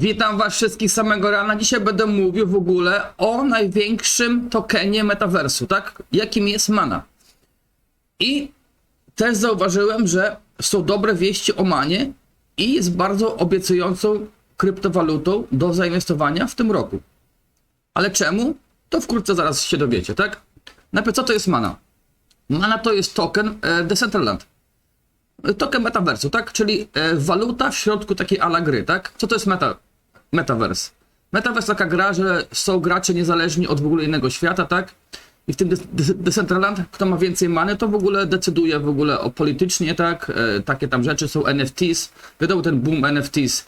Witam was wszystkich samego rana. Dzisiaj będę mówił w ogóle o największym tokenie metaversu, tak? Jakim jest Mana. I też zauważyłem, że są dobre wieści o Manie i jest bardzo obiecującą kryptowalutą do zainwestowania w tym roku. Ale czemu? To wkrótce zaraz się dowiecie, tak? Najpierw co to jest Mana? Mana to jest token e, Decentraland token metaversu, tak? Czyli e, waluta w środku takiej ala gry, tak? Co to jest meta, metaverse? Metaverse taka gra, że są gracze niezależni od w ogóle innego świata, tak? I w tym Decentraland, kto ma więcej many, to w ogóle decyduje w ogóle o politycznie, tak? E, takie tam rzeczy są NFTs. Wiadomo, ten boom NFTs,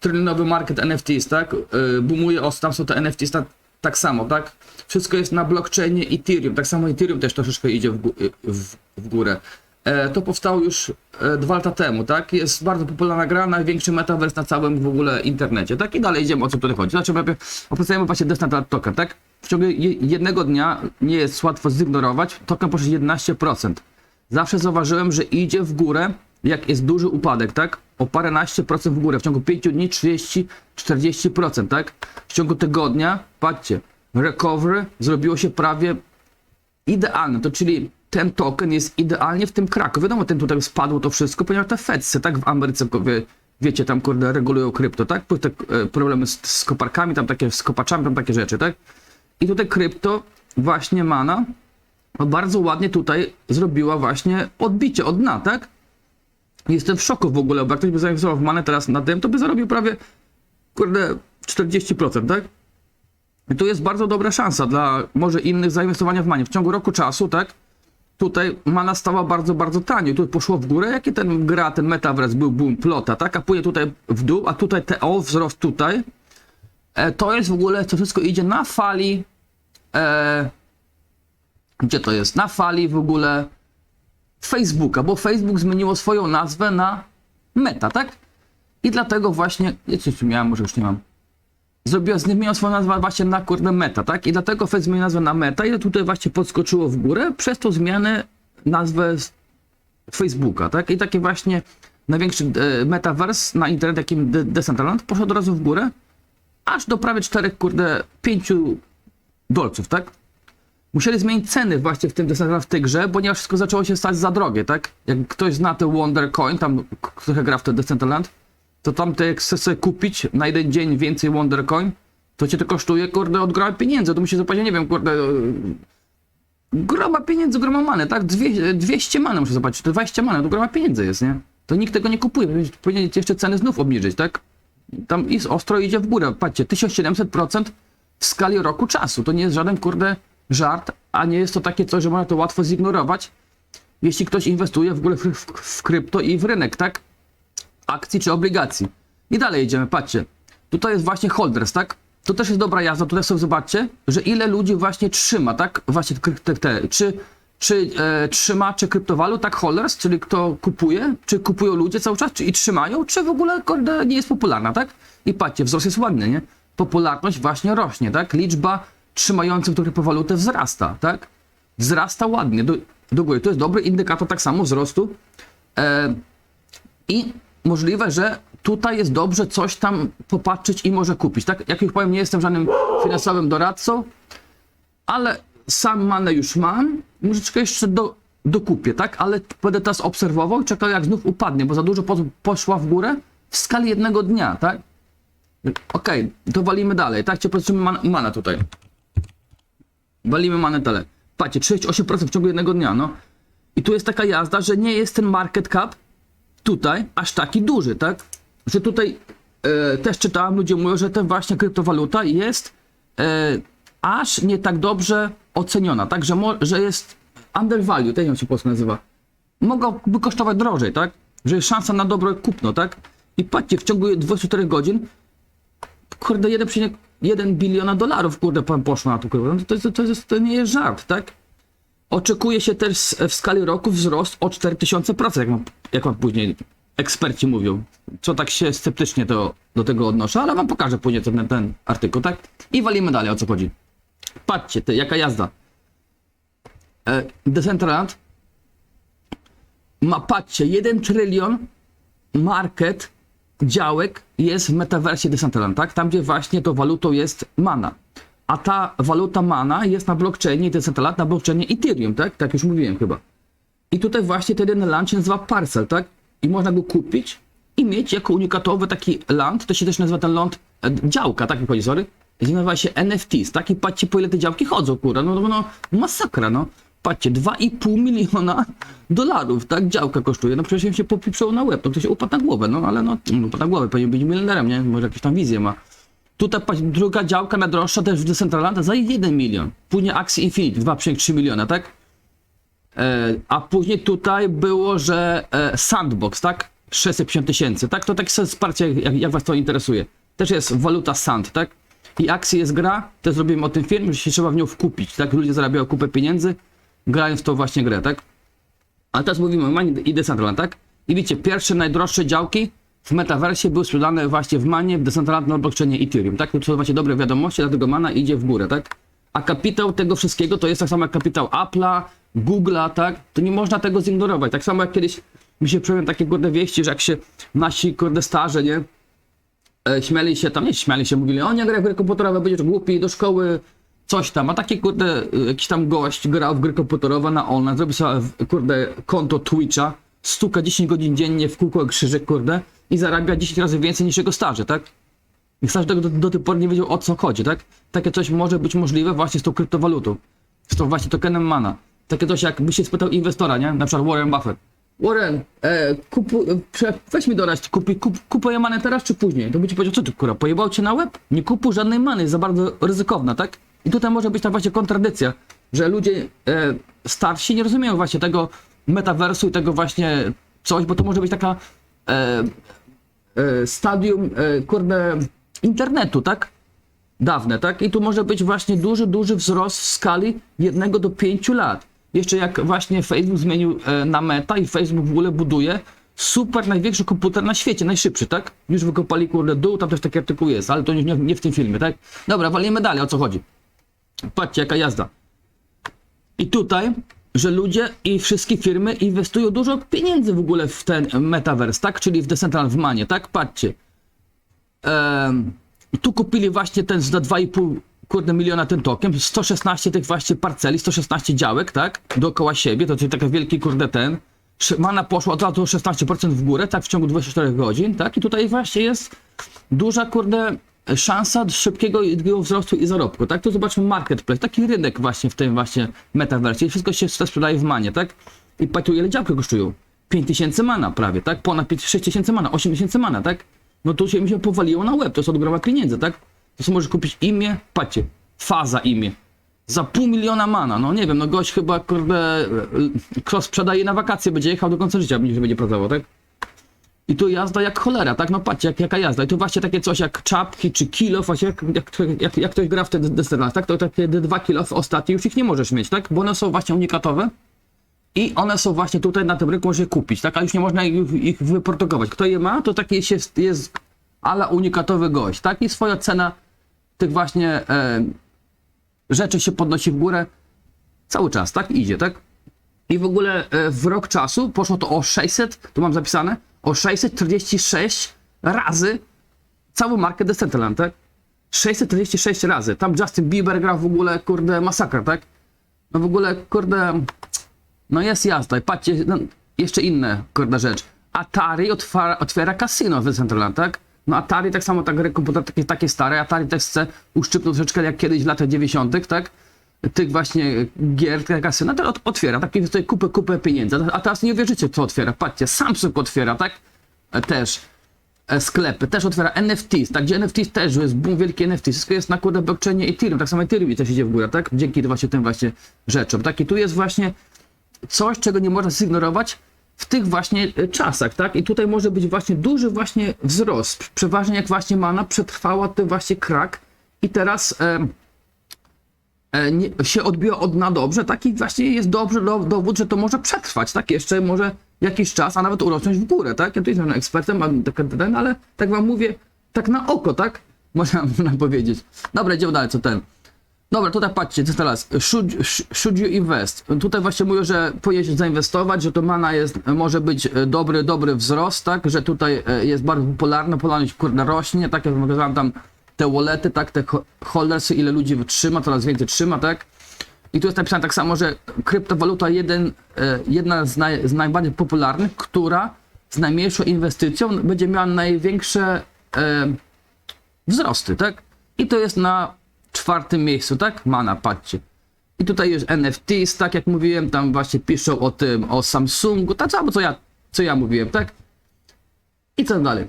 trylionowy market NFTs, tak? E, boomuje, o, tam są te NFTs tak, tak samo, tak? Wszystko jest na blockchainie Ethereum, tak samo Ethereum też troszeczkę idzie w, w, w górę. E, to powstało już e, dwa lata temu, tak? Jest bardzo popularna gra, największy metaverse na całym w ogóle internecie, tak? I dalej idziemy, o co tutaj chodzi. Znaczy, opracujemy właśnie Decentraland Token, tak? W ciągu je- jednego dnia nie jest łatwo zignorować, token poszedł 11%. Zawsze zauważyłem, że idzie w górę, jak jest duży upadek, tak? O paręnaście procent w górę. W ciągu 5 dni 30-40%, tak? W ciągu tygodnia, patrzcie, recovery zrobiło się prawie idealne, to czyli ten token jest idealnie w tym kraku. Wiadomo, ten tutaj spadło to wszystko, ponieważ te Fedsy, tak w Ameryce, wie, wiecie, tam kurde regulują krypto, tak? Te e, problemy z, z koparkami, tam takie, z kopaczami, tam takie rzeczy, tak? I tutaj krypto, właśnie mana, no bardzo ładnie tutaj zrobiła właśnie odbicie od dna, tak? Jestem w szoku w ogóle, bo jak ktoś by zainwestował w manę teraz na tym, to by zarobił prawie, kurde, 40%, tak? I tu jest bardzo dobra szansa dla może innych zainwestowania w manie. W ciągu roku czasu, tak? Tutaj mana stała bardzo, bardzo tanio. Tu poszło w górę. Jaki ten gra, ten metaverse był boom, plota, tak? A później tutaj w dół, a tutaj te o, wzrost tutaj. E, to jest w ogóle, to wszystko idzie na fali. E, gdzie to jest? Na fali w ogóle Facebooka, bo Facebook zmieniło swoją nazwę na Meta, tak? I dlatego właśnie, nie coś miałem, może już nie mam zrobiła, zmieniła swoją nazwę właśnie na kurde Meta, tak? I dlatego Facebook zmienił nazwę na Meta i tutaj właśnie podskoczyło w górę przez tą zmianę nazwę Facebooka, tak? I taki właśnie największy e, metaverse na internet, jakim De- Decentraland, poszedł od razu w górę, aż do prawie 4, kurde, 5 dolców, tak? Musieli zmienić ceny właśnie w tym Decentraland w tej grze, ponieważ wszystko zaczęło się stać za drogie, tak? Jak ktoś zna ten Wonder Coin, tam k- trochę gra w ten Decentraland, to tam te jak chcesz kupić na jeden dzień więcej Wonder Coin, to cię to kosztuje, kurde, od groma pieniędzy. To musisz zapłacić, nie wiem, kurde, yy, groma pieniędzy, groma many, tak? Dwie, 200 many muszę zapłacić, to 20 many, to groma pieniędzy jest, nie? To nikt tego nie kupuje, powinien jeszcze ceny znów obniżyć, tak? Tam is, ostro idzie w górę, patrzcie, 1700% w skali roku czasu. To nie jest żaden, kurde, żart, a nie jest to takie coś, że można to łatwo zignorować, jeśli ktoś inwestuje w ogóle w, w, w krypto i w rynek, tak? Akcji czy obligacji. I dalej idziemy, patrzcie. Tutaj jest właśnie holders, tak? To też jest dobra jazda, tutaj sobie zobaczcie, że ile ludzi właśnie trzyma, tak? Właśnie te, te, czy, czy e, trzymacze kryptowalut, tak holders, czyli kto kupuje, czy kupują ludzie cały czas, czy i trzymają, czy w ogóle kurde, nie jest popularna, tak? I patrzcie, wzrost jest ładny, nie? Popularność właśnie rośnie, tak? Liczba trzymających tą kryptowalutę wzrasta, tak? Wzrasta ładnie do, do góry. To jest dobry indykator tak samo wzrostu. E, i możliwe, że tutaj jest dobrze coś tam popatrzeć i może kupić. Tak, jak już powiem, nie jestem żadnym finansowym doradcą, ale sam manę już mam, czekać jeszcze do, dokupię, tak? Ale będę teraz obserwował i czekał jak znów upadnie, bo za dużo po, poszła w górę w skali jednego dnia, tak? Okej, to walimy dalej, tak? Cię patrzymy man, mana tutaj. Walimy manę dalej. Patrzcie, 38% w ciągu jednego dnia, no. I tu jest taka jazda, że nie jest ten market cap tutaj aż taki duży, tak? Że tutaj e, też czytałem, ludzie mówią, że ta właśnie kryptowaluta jest e, aż nie tak dobrze oceniona, tak? Że, mo, że jest undervalue, ten ją się po polsku nazywa. Mogłaby kosztować drożej, tak? Że jest szansa na dobre kupno, tak? I patrzcie, w ciągu 24 godzin kurde 1,1 biliona dolarów, kurde, pan poszło na to, kurde. To, to, to, to nie jest żart, tak? Oczekuje się też w skali roku wzrost o 4000%, jak mam, jak mam później eksperci mówią. Co tak się sceptycznie do, do tego odnoszę, ale wam pokażę później ten, ten artykuł, tak? I walimy dalej, o co chodzi. Patrzcie, ty, jaka jazda. E, Decentraland ma, patrzcie, 1 trylion market działek jest w metaversie Decentraland, tak? Tam, gdzie właśnie to walutą jest mana. A ta waluta mana jest na blockchainie Decentraland, na blockchainie Ethereum, tak? Tak już mówiłem chyba. I tutaj właśnie ten land się nazywa parcel, tak? I można go kupić i mieć jako unikatowy taki land, to się też nazywa ten land e, działka, tak mi chodzi, sorry. I nazywa się NFTs, tak? I patrzcie po ile te działki chodzą, kurwa, no, no, no masakra, no. Patrzcie, 2,5 miliona dolarów, tak? Działka kosztuje, no przecież się popiprzało na łeb, to ktoś upadł na głowę, no ale no, no upadł na głowę, powinien być milionerem, nie? Może jakieś tam wizję ma. Tutaj druga działka najdroższa też w Decentraland za 1 milion. Później Axie Infinity 2,3 miliona, tak? E, a później tutaj było, że e, Sandbox, tak? 650 tysięcy, tak? To takie wsparcie, jak, jak was to interesuje. Też jest waluta Sand, tak? I akcji jest gra, też zrobimy o tym film, że się trzeba w nią wkupić, tak? Ludzie zarabiają kupę pieniędzy, grając w tą właśnie grę, tak? Ale teraz mówimy o i Decentraland, tak? I widzicie, pierwsze najdroższe działki w metaversie były sprzedane właśnie w Manie, w Decentraland blockchainie Ethereum, tak? To są dobre wiadomości, dlatego Mana idzie w górę, tak? A kapitał tego wszystkiego to jest tak samo jak kapitał Apple'a, Google'a, tak? To nie można tego zignorować. Tak samo jak kiedyś mi się przypomniał takie kurde wieści, że jak się nasi kurde nie? E, śmiali się tam, nie śmiali się, mówili, o nie graj w gry komputerowe, będziesz głupi, do szkoły, coś tam. A taki kurde, e, jakiś tam gość grał w gry komputerowe na online, zrobił sobie w- kurde konto Twitcha, stuka 10 godzin dziennie w kółko krzyżyk, kurde, i zarabia 10 razy więcej niż jego starzy, tak? I starzy tego do, do tej pory nie wiedział o co chodzi, tak? Takie coś może być możliwe właśnie z tą kryptowalutą, z tą właśnie tokenem mana. Takie coś jakby się spytał inwestora, nie? Na przykład Warren Buffett. Warren, e, kupu, e, weź mi dorać, kupi, kup, kupuję manę teraz czy później? To by ci powiedział, co ty kurwa, pojebał cię na łeb? Nie kupuj żadnej many, jest za bardzo ryzykowna, tak? I tutaj może być ta właśnie kontradykcja, że ludzie e, starsi nie rozumieją właśnie tego metaversu i tego właśnie coś, bo to może być taka e, stadium, e, kurde, internetu, tak? Dawne, tak? I tu może być właśnie duży, duży wzrost w skali 1 do 5 lat. Jeszcze jak właśnie Facebook zmienił e, na meta i Facebook w ogóle buduje super największy komputer na świecie, najszybszy, tak? Już wykopali kurde dół, tam też taki artykuł jest, ale to nie, nie w tym filmie, tak? Dobra, walimy dalej, o co chodzi. Patrzcie, jaka jazda. I tutaj, że ludzie i wszystkie firmy inwestują dużo pieniędzy w ogóle w ten metaverse, tak? Czyli w Decentraland, w Manie, tak? Patrzcie. Em, tu kupili właśnie ten za 2,5 kurde miliona ten token, 116 tych właśnie parceli, 116 działek, tak? Dookoła siebie, to czyli taki wielki kurde ten. Mana poszła od razu o 16% w górę, tak? W ciągu 24 godzin, tak? I tutaj właśnie jest duża kurde szansa szybkiego wzrostu i zarobku, tak? Tu zobaczmy marketplace, taki rynek właśnie w tym właśnie metaversie. Wszystko się sprzedaje w manie, tak? I patrz tu ile działki kosztują. 5000 mana prawie, tak? Ponad 5 6000 mana, 8000 mana, tak? No to się mi się powaliło na łeb, to jest od groma pieniędzy, tak? To sobie możesz kupić imię, patrzcie, faza imię. Za pół miliona mana, no nie wiem, no gość chyba, kurde, kto sprzedaje na wakacje, będzie jechał do końca życia, będzie, będzie pracował, tak? I tu jazda jak cholera, tak? No patrzcie, jak, jaka jazda. I tu właśnie takie coś jak czapki czy kilo, właśnie jak, jak, jak, jak ktoś gra w te desterach, tak? To takie dwa kilo ostatnie już ich nie możesz mieć, tak? Bo one są właśnie unikatowe. I one są właśnie tutaj na tym rynku, możesz je kupić, tak? A już nie można ich, ich wyprodukować. Kto je ma, to taki jest, jest ala unikatowy gość, tak? I swoja cena tych właśnie e, rzeczy się podnosi w górę cały czas, tak? Idzie, tak? I w ogóle e, w rok czasu poszło to o 600, tu mam zapisane, o 646 razy całą markę Decentraland, tak? 646 razy. Tam Justin Bieber grał w ogóle, kurde, masakra, tak? No w ogóle, kurde, no jest jazda. I patrzcie, no, jeszcze inne, kurde, rzecz. Atari otwiera, otwiera kasyno w Decentraland, tak? No Atari tak samo, tak gry komputer takie, takie stare. Atari też chce uszczypnąć troszeczkę jak kiedyś w latach 90., tak? Tych właśnie gier, kasyna, to ot- otwiera, takie tutaj kupę, kupę pieniędzy. A teraz nie wierzycie, co otwiera. Patrzcie, Samsung otwiera, tak? E, Też. E, sklepy, też otwiera NFTs, tak, gdzie NFTs też jest boom wielki NFT, wszystko jest na kurde blockchainie Ethereum, tak samo Ethereum też idzie w górę, tak, dzięki właśnie tym właśnie rzeczom, tak, i tu jest właśnie coś, czego nie można zignorować w tych właśnie e, czasach, tak, i tutaj może być właśnie duży właśnie wzrost, przeważnie jak właśnie mana przetrwała ten właśnie krak i teraz nie, się odbiła od na dobrze, taki właśnie jest dobrze do, dowód, że to może przetrwać, tak, jeszcze może jakiś czas, a nawet urosnąć w górę, tak, ja tu jestem ekspertem, ale tak wam mówię, tak na oko, tak, można, można powiedzieć. Dobra, idziemy dalej, co ten. Dobra, tutaj patrzcie, co teraz. Should, should you invest? Tutaj właśnie mówię, że powinieneś zainwestować, że to mana jest, może być e, dobry, dobry wzrost, tak? Że tutaj e, jest bardzo popularna, popularność kurde rośnie, tak jak pokazałem tam te wallety, tak? Te ho- holdersy, ile ludzi trzyma, coraz więcej trzyma, tak? I tu jest napisane tak samo, że kryptowaluta jeden, e, jedna z, naj, z najbardziej popularnych, która z najmniejszą inwestycją będzie miała największe e, wzrosty, tak? I to jest na czwartym miejscu, tak? Mana, patrzcie. I tutaj już NFTs, tak jak mówiłem, tam właśnie piszą o tym, o Samsungu, tak samo co ja, co ja mówiłem, tak? I co dalej?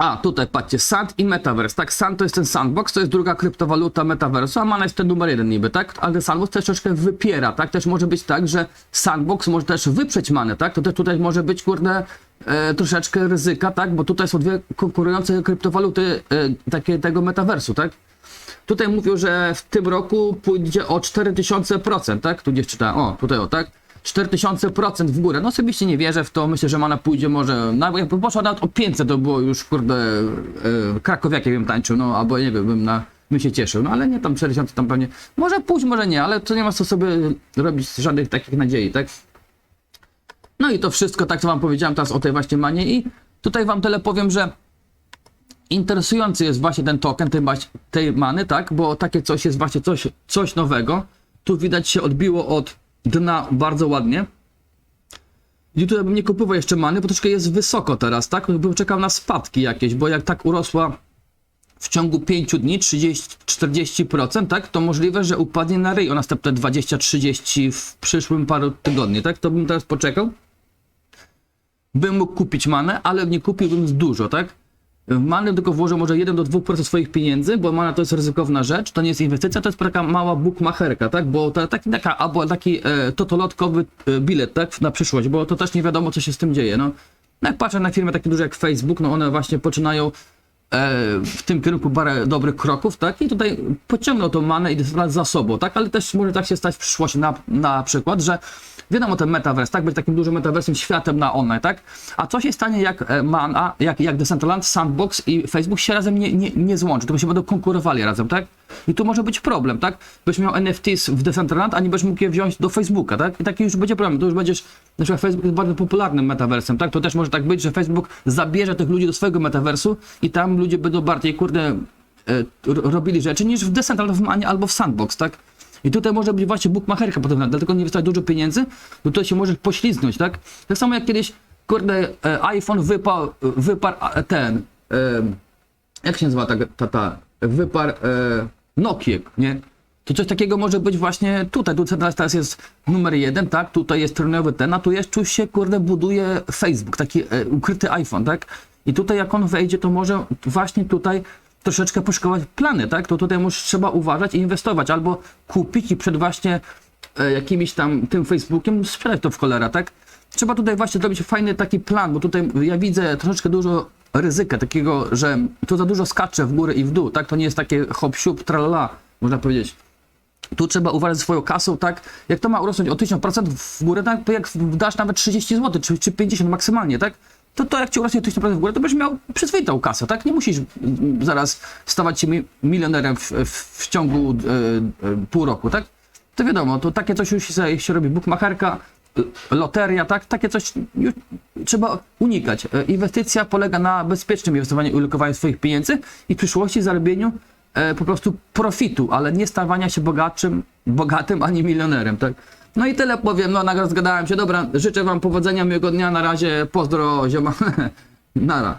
A, tutaj patrzcie, Sand i Metaverse, tak? Sand to jest ten sandbox, to jest druga kryptowaluta Metaversu, a Mana jest ten numer jeden niby, tak? Ale sandbox też troszkę wypiera, tak? Też może być tak, że sandbox może też wyprzeć Manę, tak? To też tutaj może być, kurde, e, troszeczkę ryzyka, tak? Bo tutaj są dwie konkurujące kryptowaluty e, takie, tego Metaversu, tak? Tutaj mówią, że w tym roku pójdzie o 4000%, tak? Tu gdzieś czytałem, o, tutaj o, tak? 4000% w górę. No osobiście nie wierzę w to, myślę, że mana pójdzie może, no jakby poszła nawet o 500, to było już, kurde, e, krakowiakiem bym tańczył, no, albo nie wiem, bym na, bym się cieszył, no ale nie tam 4000 tam pewnie, może pójść, może nie, ale to nie ma co sobie robić żadnych takich nadziei, tak? No i to wszystko, tak co wam powiedziałem teraz o tej właśnie manie i tutaj wam tyle powiem, że interesujący jest właśnie ten token tej, tej many, tak? Bo takie coś jest właśnie coś, coś nowego. Tu widać się odbiło od dna bardzo ładnie. I tutaj bym nie kupował jeszcze many, bo troszkę jest wysoko teraz, tak? Bym czekał na spadki jakieś, bo jak tak urosła w ciągu 5 dni 30-40%, tak? To możliwe, że upadnie na ryj o następne 20-30 w przyszłym paru tygodni, tak? To bym teraz poczekał bym mógł kupić manę, ale nie kupiłbym dużo, tak? Manę tylko włożę może 1 do 2% swoich pieniędzy, bo mana to jest ryzykowna rzecz, to nie jest inwestycja, to jest taka mała bookmacherka, tak? Bo to taki, taka, albo taki e, totolotkowy e, bilet, tak? Na przyszłość, bo to też nie wiadomo, co się z tym dzieje, no. No Jak patrzę na firmy takie duże jak Facebook, no one właśnie poczynają w tym kierunku parę dobrych kroków, tak? I tutaj pociągną tą manę i decentralizację za sobą, tak? Ale też może tak się stać w przyszłości na, na przykład, że wiadomo ten metaverse, tak? Być takim dużym metaversem światem na online, tak? A co się stanie jak e, mana, jak, jak Decentraland, Sandbox i Facebook się razem nie, nie, nie złączy, tylko się będą konkurowali razem, tak? I tu może być problem, tak? Byś miał NFTs w Decentraland, a nie będziesz mógł je wziąć do Facebooka, tak? I taki już będzie problem, to już będziesz, na przykład Facebook jest bardzo popularnym metaversem, tak? To też może tak być, że Facebook zabierze tych ludzi do swojego metaversu i tam ludzie będą bardziej, kurde, e, robili rzeczy niż w Decentraland, albo w Sandbox, tak? I tutaj może być właśnie bookmacherka potem, dlatego nie wystarczy dużo pieniędzy, bo tutaj się możesz poślizgnąć, tak? Tak samo jak kiedyś, kurde, e, iPhone wyparł, wyparł ten, e, jak się nazywa ta, ta, ta wyparł Nokia, nie? To coś takiego może być właśnie tutaj, tu teraz, jest numer jeden, tak? Tutaj jest turnowy ten, a tu jeszcze się, kurde, buduje Facebook, taki e, ukryty iPhone, tak? I tutaj jak on wejdzie, to może właśnie tutaj troszeczkę poszkować plany, tak? To tutaj już trzeba uważać i inwestować, albo kupić i przed właśnie e, jakimś tam tym Facebookiem sprzedać to w cholera, tak? Trzeba tutaj właśnie zrobić fajny taki plan, bo tutaj ja widzę troszeczkę dużo ryzyka takiego, że to za dużo skacze w górę i w dół, tak? To nie jest takie hop siup, tralala, można powiedzieć. Tu trzeba uważać swoją kasą, tak? Jak to ma urosnąć o 1000% w górę, tak? Jak dasz nawet 30 zł, czy, czy 50 maksymalnie, tak? To, to jak ci urośnie o 1000% w górę, to będziesz miał przyzwoitą kasę, tak? Nie musisz mm, zaraz stawać się mi- milionerem w, w, w ciągu e, e, pół roku, tak? To wiadomo, to takie coś już się, się robi bookmacherka, l- loteria, tak? Takie coś trzeba unikać. E, Inwestycja polega na bezpiecznym inwestowaniu i ulokowaniu swoich pieniędzy i w przyszłości zarobieniu e, po prostu profitu, ale nie stawania się bogatszym, bogatym ani milionerem, tak? No i tyle powiem, no nagle zgadałem się, dobra, życzę wam powodzenia, miłego dnia, na razie, pozdro zioma, nara.